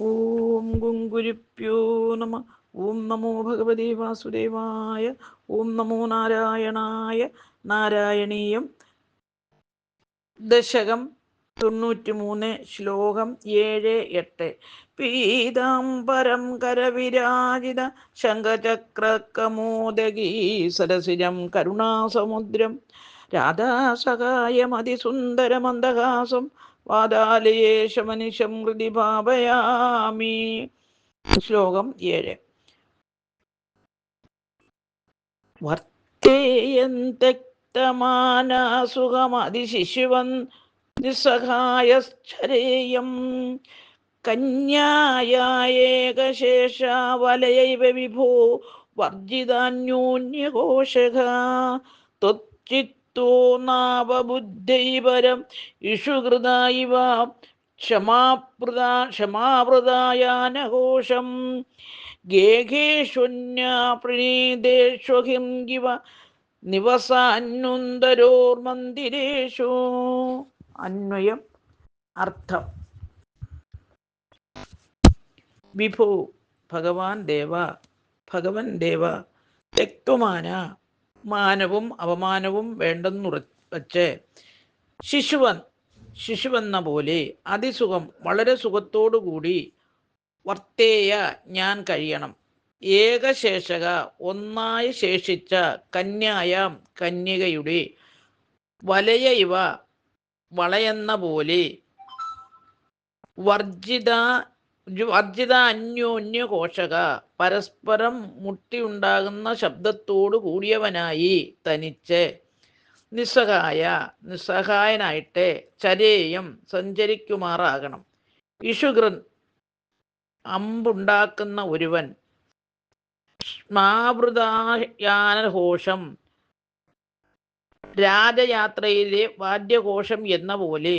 ഓം ഗുങ്കുരുപ്യോ നമ. ഓം നമോ ഭഗവതി വാസുദേവായ. ഓം നമോ നാരായണായ. നാരായണീയം. ദശകം തൊണ്ണൂറ്റി മൂന്ന് ശ്ലോകം ഏഴ് എട്ട്. പീതാംബരം കരവിരാജിത ശംഖചക്രകമോദഗീ സരസിജം കരുണാസമുദ്രം. രാധാസഹായമതിസുന്ദരമന്ദഹാസം. വാതാലയേശമനിശം ഹൃതി ഭാവയാമി. ശ്ലോകം ഏഴ്. വർത്തേയം തെക്തമാനസുഖമതിശിശുവൻ നിസ്സഹായശ്ചരേയം. കന്യായേകശേഷാവലയൈവ വിഭോ വർജിതാന്യോന്യഘോഷക. നാവബുദ്ധൈപരം ഇഷുകൃത ഇവ ക്ഷമാപ്രദാ ക്ഷമാപ്രദായാനഘോഷം. ഗേഹേഷുന്യാപ്രണീതേഷ്വഹിം ഇവ. നിവസാന്യുന്തരോർമന്ദിരേഷു അന്വയം അർത്ഥം. വിഭോ ഭഗവാൻ ദേവ ഭഗവൻ ദേവ തെക്വമാന മാനവും അപമാനവും വേണ്ടെന്നുറ വച്ച് ശിശുവൻ ശിശുവെന്ന പോലെ അതിസുഖം വളരെ സുഖത്തോടുകൂടി വർത്തേയ ഞാൻ കഴിയണം. ഏകശേഷക ഒന്നായി ശേഷിച്ച കന്യായാം കന്യകയുടെ വലയ ഇവ വളയെന്ന പോലെ വർജിത വർജിത അന്യോന്യ കോശക പരസ്പരം മുട്ടിയുണ്ടാകുന്ന ശബ്ദത്തോടു കൂടിയവനായി തനിച്ച് നിസ്സഹായ നിസ്സഹായനായിട്ട് ചരേയം സഞ്ചരിക്കുമാറാകണം. ഇഷുകൃൻ അമ്പുണ്ടാക്കുന്ന ഒരുവൻ സ്മാവൃതായാനഘോഷം രാജയാത്രയിലെ വാദ്യഘോഷം എന്ന പോലെ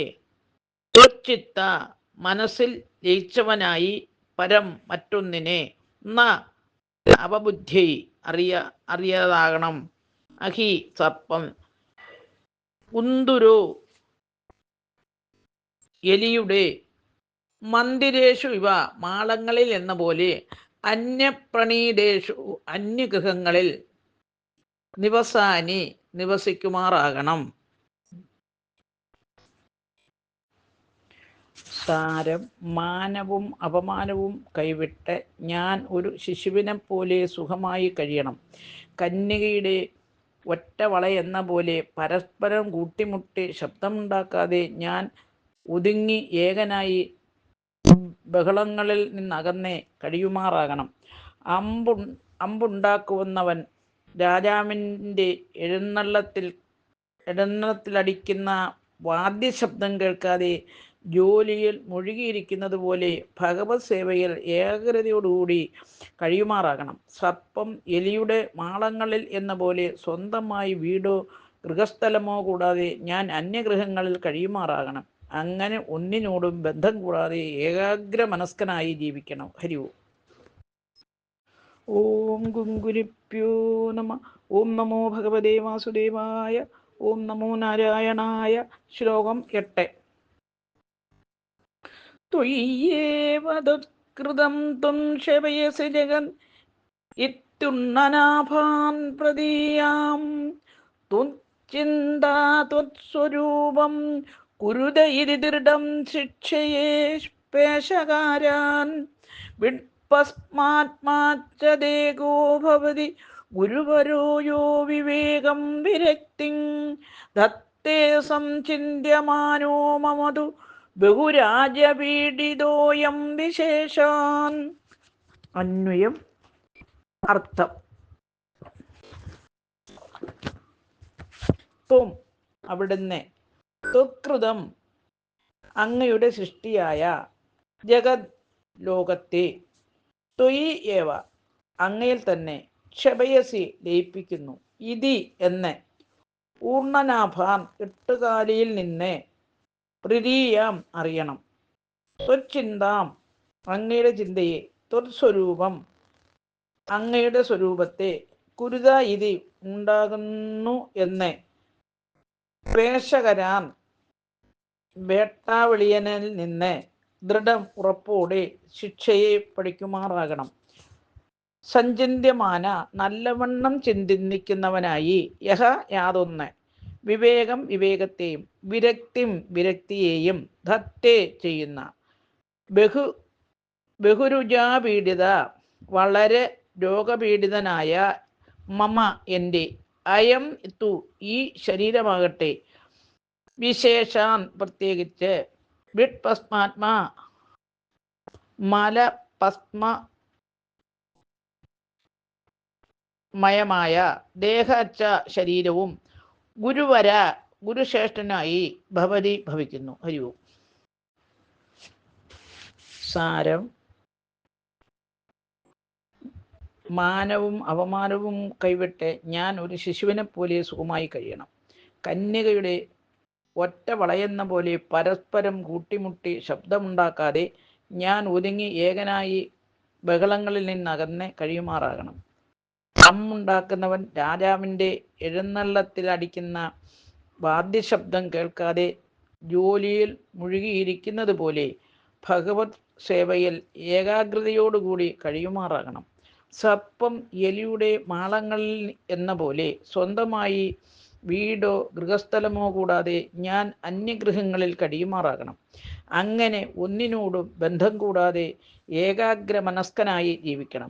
മനസ്സിൽ ലയിച്ചവനായി പരം മറ്റൊന്നിനെ ന അവബുദ്ധി അറിയ അറിയാതാകണം. അഹി സർപ്പം. കുന്തുരു എലിയുടെ മന്ദിരേഷു ഇവ മാളങ്ങളിൽ എന്ന പോലെ അന്യപ്രണീതേഷു അന്യഗൃഹങ്ങളിൽ നിവസാനി നിവസിക്കുമാറാകണം. സാരം മാനവും അപമാനവും കൈവിട്ട് ഞാൻ ഒരു ശിശുവിനെ പോലെ സുഖമായി കഴിയണം. കന്യകയുടെ ഒറ്റ വളയെന്ന പോലെ പരസ്പരം കൂട്ടിമുട്ടി ശബ്ദമുണ്ടാക്കാതെ ഞാൻ ഒതുങ്ങി ഏകനായി ബഹളങ്ങളിൽ നിന്നകന്നേ കഴിയുമാറാകണം. അമ്പു അമ്പുണ്ടാക്കുവന്നവൻ രാജാവിന്റെ എഴുന്നള്ളത്തിൽ എഴുന്നള്ളത്തിലടിക്കുന്ന വാദ്യശബ്ദം കേൾക്കാതെ ജോലിയിൽ മുഴുകിയിരിക്കുന്നത് പോലെ ഭഗവത് സേവയിൽ ഏകാഗ്രതയോടുകൂടി കഴിയുമാറാകണം. സർപ്പം എലിയുടെ മാളങ്ങളിൽ എന്ന പോലെ സ്വന്തമായി വീടോ ഗൃഹസ്ഥലമോ കൂടാതെ ഞാൻ അന്യഗ്രഹങ്ങളിൽ കഴിയുമാറാകണം. അങ്ങനെ ഒന്നിനോടും ബന്ധം കൂടാതെ ഏകാഗ്ര മനസ്കനായി ജീവിക്കണം. ഹരി ഓം. ഗുങ്കുരിപ്യോ നമ. ഓം നമോ ഭഗവതേ വാസുദേവായ. ഓം നമോ നാരായണായ. ശ്ലോകം എട്ട്. തത്കൃതം ത്വം ശവയസി ജഗൻ. ഇത്യുണ്ണനാഭാൻ പ്രദീയാം ത്വച്ചിന്താ ത്വത്സ്വരൂപം കുരുത ഇതി ദൃഢം ശിക്ഷയേ പേശകാരാൻ. വിട്പസ്മാത്മാച്ചദേകോ ഭവതി. ഗുരുവരോ യോ വിവേകം വിരക്തി. ദത്തേ സംചിന്യമാനോ മമതു. ബഹുരാജപീഡിതോയം വിശേഷാൻ. അന്വയം. അർത്ഥം. ത്വം. അവിടുന്ന്. ത്വകൃതം. അങ്ങയുടെ സൃഷ്ടിയായ ജഗത് ലോകത്തെ. ത്വയി ഏവ. അങ്ങയിൽ തന്നെ ക്ഷപയസി ലയിപ്പിക്കുന്നു. ഇതി എന്ന്. ഊർണനാഭാൻ എട്ടുകാലിയിൽ നിന്ന് പ്രിരീയാം അറിയണം. ത്വച്ചിന്താം അങ്ങയുടെ ചിന്തയെ ത്വസ്വരൂപം അങ്ങയുടെ സ്വരൂപത്തെ കുരുത ഇതി ഉണ്ടാകുന്നു എന്ന് പ്രേക്ഷകരാൻ വേട്ടാവളിയനിൽ നിന്ന് ദൃഢം ഉറപ്പോടെ ശിക്ഷയെ പഠിക്കുമാറാകണം. സഞ്ചിന്യമാന നല്ലവണ്ണം ചിന്തിക്കുന്നവനായി യഹ യാതൊന്ന് വിവേകം വിവേകത്തെയും വിരക്തിം വിരക്തിയെയും ധത്തെ ചെയ്യുന്ന. ബഹു ബഹുരുചാപീഡിത വളരെ രോഗപീഡിതനായ മമ എന്റെ അയം തു ഈ ശരീരമാകട്ടെ. വിശേഷാൻ പ്രത്യേകിച്ച് വിട്ട് പസ്മാത്മാ മല പസ്മ മയമായ ദേഹച്ച ശരീരവും ഗുരുവര ഗുരുശ്രേഷ്ഠനായി ഭവതി ഭവിക്കുന്നു. ഹരി ഓം. സാരം. മാനവും അവമാനവും കൈവിട്ട് ഞാൻ ഒരു ശിശുവിനെ പോലെ സുഖമായി കഴിയണം. കന്യകയുടെ ഒറ്റ വളയെന്ന പോലെ പരസ്പരം കൂട്ടിമുട്ടി ശബ്ദമുണ്ടാക്കാതെ ഞാൻ ഒതുങ്ങി ഏകനായി ബഹളങ്ങളിൽ നിന്നകന്ന് കഴിയുമാറാകണം. അമ്മുണ്ടാക്കുന്നവൻ രാജാവിന്റെ എഴുന്നള്ളത്തിൽ അടിക്കുന്ന വാദ്യശബ്ദം കേൾക്കാതെ ജോലിയിൽ മുഴുകിയിരിക്കുന്നത് പോലെ ഭഗവത് സേവയിൽ ഏകാഗ്രതയോടുകൂടി കഴിയുമാറാകണം. സർപ്പം എലിയുടെ മാളങ്ങളിൽ എന്ന പോലെ സ്വന്തമായി വീടോ ഗൃഹസ്ഥലമോ കൂടാതെ ഞാൻ അന്യഗൃഹങ്ങളിൽ കഴിയുമാറാകണം. അങ്ങനെ ഒന്നിനോടും ബന്ധം കൂടാതെ ഏകാഗ്ര മനസ്കനായി ജീവിക്കണം.